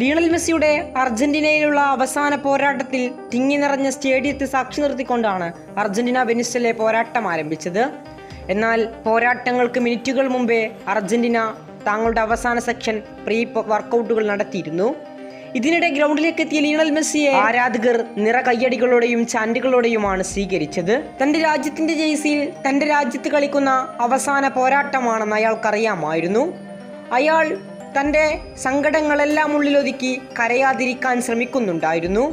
Lionel മെസ്സിയുടെ അർജന്റീനയിലുള്ള അവസാന പോരാട്ടത്തിൽ തിങ്ങി നിറഞ്ഞ സ്റ്റേഡിയത്തെ സാക്ഷി നിർത്തിക്കൊണ്ടാണ് അർജന്റീന വെനിസ്റ്റലെ പോരാട്ടം ആരംഭിച്ചത്. എന്നാൽ പോരാട്ടങ്ങൾക്ക് മിനിറ്റുകൾ മുമ്പേ അർജന്റീന താങ്കളുടെ അവസാന സെക്ഷൻ പ്രീ വർക്കൗട്ടുകൾ നടത്തിയിരുന്നു. ഇതിനിടെ ഗ്രൗണ്ടിലേക്ക് എത്തിയ ലിയണൽ മെസ്സിയെ ആരാധകർ നിറ കയ്യടികളോടെയും ചാൻഡുകളോടെയുമാണ് സ്വീകരിച്ചത്. തന്റെ രാജ്യത്തിന്റെ ജേഴ്സിയിൽ തന്റെ രാജ്യത്ത് കളിക്കുന്ന അവസാന പോരാട്ടമാണെന്ന് അയാൾക്കറിയാമായിരുന്നു. അയാൾ തന്റെ സങ്കടങ്ങളെല്ലാം ഉള്ളിലൊതുക്കി കരയാതിരിക്കാൻ ശ്രമിക്കുന്നുണ്ടായിരുന്നു.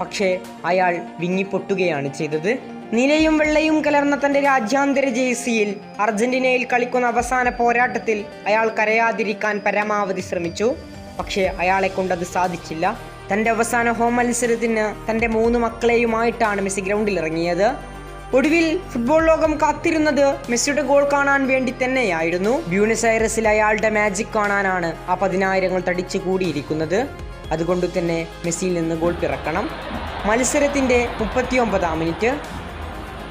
പക്ഷേ അയാൾ വിങ്ങിപ്പൊട്ടുകയാണ് ചെയ്തത്. നിലയും വെള്ളയും കലർന്ന തന്റെ രാജ്യാന്തര ജേഴ്സിയിൽ അർജന്റീനയിൽ കളിക്കുന്ന അവസാന പോരാട്ടത്തിൽ അയാൾ കരയാതിരിക്കാൻ പരമാവധി ശ്രമിച്ചു. പക്ഷേ അയാളെ കൊണ്ടത് സാധിച്ചില്ല. തന്റെ അവസാന ഹോം മത്സരത്തിന് തന്റെ മൂന്ന് മക്കളെയുമായിട്ടാണ് മെസ്സി ഗ്രൗണ്ടിൽ ഇറങ്ങിയത് ഒടുവിൽ ഫുട്ബോൾ ലോകം കാത്തിരുന്നത് മെസ്സിയുടെ ഗോൾ കാണാൻ വേണ്ടി തന്നെയായിരുന്നു. ബ്യൂണസ് ഐറസിൽ അയാളുടെ മാജിക് കാണാനാണ് ആ പതിനായിരങ്ങൾ തടിച്ചു കൂടിയിരിക്കുന്നത്. അതുകൊണ്ട് തന്നെ മെസ്സിയിൽ നിന്ന് ഗോൾ പിറക്കണം. മത്സരത്തിന്റെ മുപ്പത്തിയൊമ്പതാം മിനിറ്റ്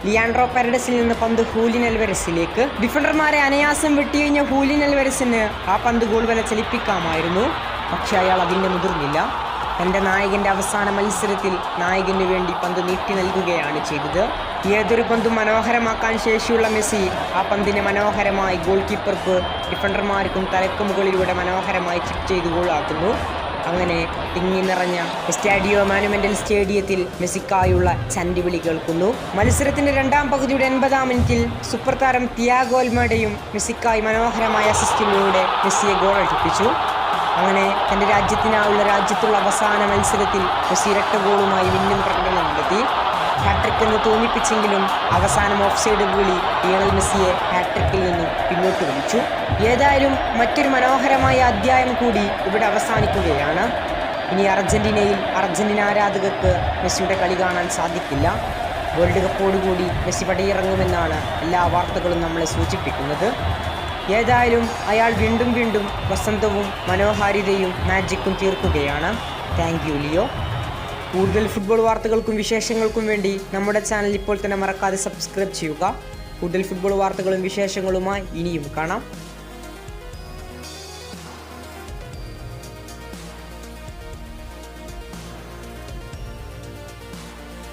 ലിയാൻഡ്രോ പെരഡസിൽ നിന്ന് പന്ത് ഹൂലിൻ അൽവരസിലേക്ക്. ഡിഫൻഡർമാരെ അനയാസം വെട്ടിയഴിഞ്ഞ ഹൂലിൻ അൽവരസിന് ആ പന്ത് ഗോൾ വല ചലിപ്പിക്കാമായിരുന്നു. പക്ഷെ അയാൾ അതിന്റെ മുതിർന്നില്ല. തന്റെ നായകന്റെ അവസാന മത്സരത്തിൽ നായകന് വേണ്ടി പന്ത് നീട്ടി നൽകുകയാണ് ചെയ്തത്. ഏതൊരു പന്തും മനോഹരമാക്കാൻ ശേഷിയുള്ള മെസ്സി ആ പന്തിനെ മനോഹരമായി ഗോൾ കീപ്പർക്ക് ഡിഫൻഡർമാർക്കും തലക്ക് മുകളിലൂടെ മനോഹരമായി ചിപ്പ് ചെയ്ത് ഗോളാക്കുന്നു അങ്ങനെ തിങ്ങി നിറഞ്ഞ സ്റ്റാഡിയോ മാനുമെന്റൽ സ്റ്റേഡിയത്തിൽ മെസ്സിക്കായുള്ള ചണ്ടിവിളി കേൾക്കുന്നു. മത്സരത്തിന്റെ രണ്ടാം പകുതിയുടെ എൺപതാം മിനിറ്റിൽ സൂപ്പർ താരം തിയാഗോൽമയുടെയും മെസ്സിക്കായി മനോഹരമായ അസിസ്റ്റിലൂടെ മെസ്സിയെ ഗോൾ അടിപ്പിച്ചു. അങ്ങനെ തന്റെ രാജ്യത്തിനായുള്ള രാജ്യത്തുള്ള അവസാന മത്സരത്തിൽ മെസ്സി ഇരട്ട ഗോളുമായി മിന്നും പ്രകടനം നടത്തി. ഹാട്രിക് എന്ന് തോന്നിപ്പിച്ചെങ്കിലും അവസാനം ഓഫ് സൈഡ് വിളി ലിയണൽ മെസ്സിയെ ഹാട്രിക്കിൽ നിന്നും പിന്നോട്ട് വലിച്ചു. ഏതായാലും മറ്റൊരു മനോഹരമായ അധ്യായം കൂടി ഇവിടെ അവസാനിക്കുകയാണ്. ഇനി അർജന്റീനയിൽ അർജന്റീന ആരാധകർക്ക് മെസ്സിയുടെ കളി കാണാൻ സാധിക്കില്ല. വേൾഡ് കപ്പോടുകൂടി മെസ്സി പടിയിറങ്ങുമെന്നാണ് എല്ലാ വാർത്തകളും നമ്മളെ സൂചിപ്പിക്കുന്നത്. ഏതായാലും അയാൾ വീണ്ടും വീണ്ടും വസന്തവും മനോഹാരിതയും മാജിക്കും തീർക്കുകയാണ്. താങ്ക് യു ലിയോ കൂടുതൽ ഫുട്ബോൾ വാർത്തകൾക്കും വിശേഷങ്ങൾക്കും വേണ്ടി നമ്മുടെ ചാനൽ ഇപ്പോൾ തന്നെ മറക്കാതെ സബ്സ്ക്രൈബ് ചെയ്യുക. കൂടുതൽ ഫുട്ബോൾ വാർത്തകളും വിശേഷങ്ങളുമായി ഇനിയും കാണാം.